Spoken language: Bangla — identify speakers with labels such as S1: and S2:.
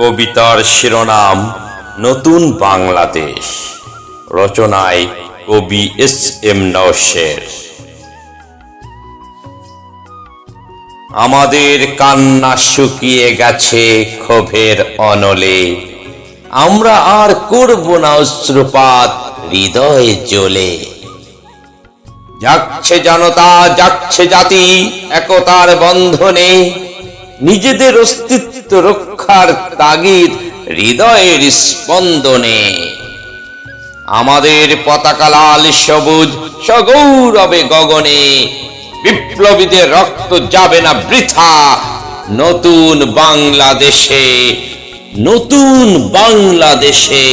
S1: কবিতার শিরোনাম, নতুন বাংলাদেশ। রচনায় কবি এস এম নওশের। আমাদের কান্না শুকিয়ে গেছে ক্ষোভের অনলে। আমরা আর করব না অশ্রুপাত হৃদয়ে জ্বলে। যাচ্ছে জনতা, যাচ্ছে জাতি, একতার বন্ধনে। নিজেদের অস্তিত্ব রক্ষার তাগিদ হৃদয়ের স্পন্দনে। আমাদের পতাকা লাল, সবুজ, সগৌরবে গগনে। বিপ্লবীদের রক্ত যাবে না বৃথা নতুন বাংলাদেশে নতুন বাংলাদেশে।